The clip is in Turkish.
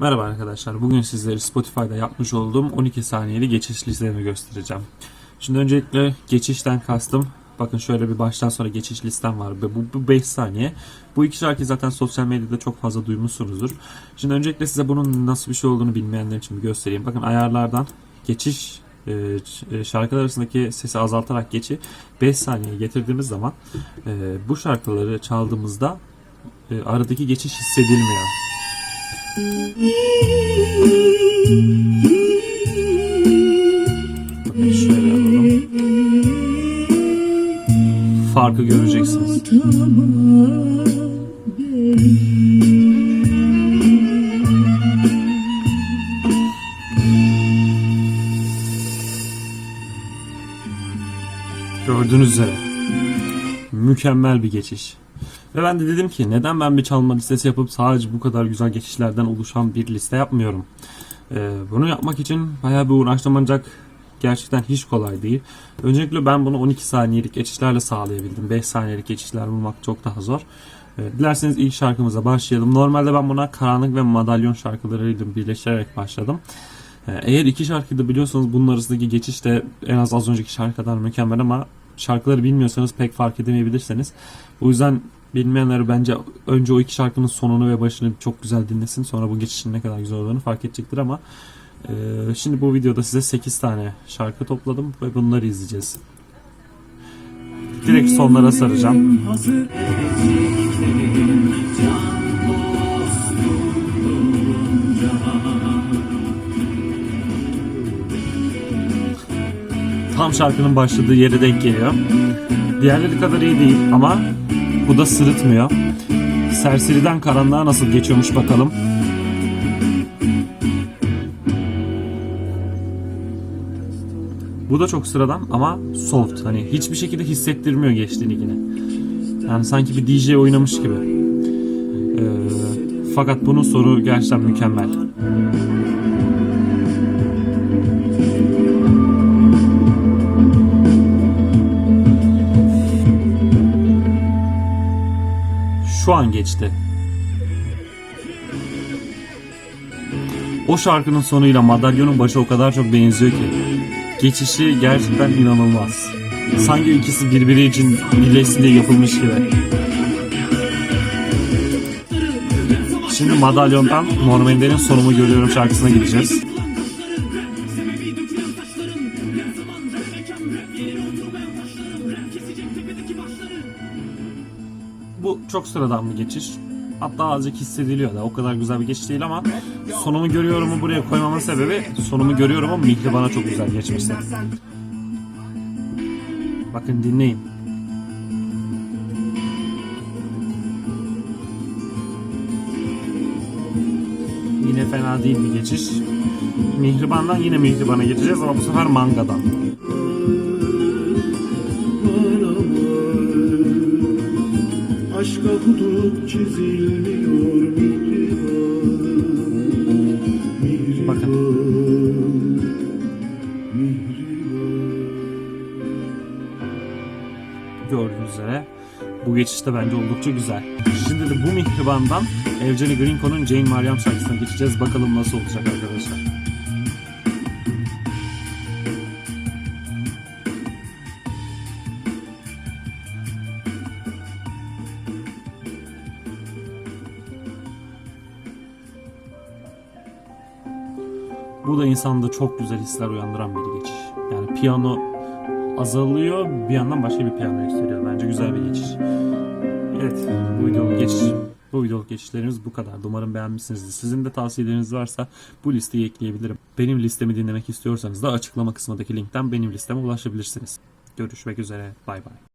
Merhaba arkadaşlar. Bugün sizlere Spotify'da yapmış olduğum 12 saniyeli geçiş listemi göstereceğim. Şimdi öncelikle geçişten kastım. Bakın şöyle bir baştan sonra geçiş listem var. Bu, bu 5 saniye. Bu iki şarkıyı zaten sosyal medyada çok fazla duymuşsunuzdur. Şimdi öncelikle size bunun nasıl bir şey olduğunu bilmeyenler için bir göstereyim. Bakın ayarlardan geçiş e, e, şarkılar arasındaki sesi azaltarak geçi 5 saniyeye getirdiğimiz zaman e, bu şarkıları çaldığımızda aradaki geçiş hissedilmiyor. Bakın şöyle yapalım. Farkı göreceksiniz. Gördüğünüz üzere mükemmel bir geçiş. Ve ben de dedim ki neden ben bir çalma listesi yapıp sadece bu kadar güzel geçişlerden oluşan bir liste yapmıyorum. Ee, bunu yapmak için bayağı bir uğraştım ancak gerçekten hiç kolay değil. Öncelikle ben bunu 12 saniyelik geçişlerle sağlayabildim. 5 saniyelik geçişler bulmak çok daha zor. Ee, dilerseniz ilk şarkımıza başlayalım. Normalde ben buna karanlık ve madalyon şarkılarıyla birleştirerek başladım. Ee, Eğer iki şarkıyı da biliyorsanız bunun arasındaki geçiş de en az az önceki şarkı kadar mükemmel ama şarkıları bilmiyorsanız pek fark edemeyebilirsiniz. O yüzden bilmeyenler bence önce o iki şarkının sonunu ve başını çok güzel dinlesin. Sonra bu geçişin ne kadar güzel olduğunu fark edecektir ama e, şimdi bu videoda size 8 tane şarkı topladım ve bunları izleyeceğiz. Direkt sonlara saracağım. Tam şarkının başladığı yere denk geliyor. Diğerleri kadar iyi değil ama bu da sırıtmıyor. Serseriden karanlığa nasıl geçiyormuş bakalım. Bu da çok sıradan ama soft. Hani hiçbir şekilde hissettirmiyor geçtiğini yine. Yani sanki bir DJ oynamış gibi. Ee, fakat bunun soru gerçekten mükemmel. Şu an geçti. O şarkının sonuyla madalyonun başı o kadar çok benziyor ki. Geçişi gerçekten inanılmaz. Sanki ikisi birbiri için birleşsin diye yapılmış gibi. Şimdi madalyondan Normander'in sonumu görüyorum şarkısına gideceğiz. Bu çok sıradan bir geçiş. Hatta azıcık hissediliyor da o kadar güzel bir geçiş değil ama sonumu görüyorumu buraya koymamın sebebi sonumu görüyorum ama mihri bana çok güzel geçmişti. Bakın dinleyin. Yine fena değil bir geçiş. Mihriban'dan yine Mihriban'a geçeceğiz ama bu sefer mangadan. Aşka hudut çizilmiyor mihriban Bakın. gördüğünüz üzere bu geçişte bence oldukça güzel. Şimdi de bu mihribandan Evgeni Grinko'nun Jane Mariam şarkısına geçeceğiz. Bakalım nasıl olacak arkadaşlar. Bu da insanda çok güzel hisler uyandıran bir geçiş. Yani piyano azalıyor bir yandan başka bir piyano yükseliyor. Bence güzel bir geçiş. Evet bu videoluk geçiş. Bu videoluk geçişlerimiz bu kadar. Umarım beğenmişsinizdir. Sizin de tavsiyeleriniz varsa bu listeyi ekleyebilirim. Benim listemi dinlemek istiyorsanız da açıklama kısmındaki linkten benim listeme ulaşabilirsiniz. Görüşmek üzere. Bay bay.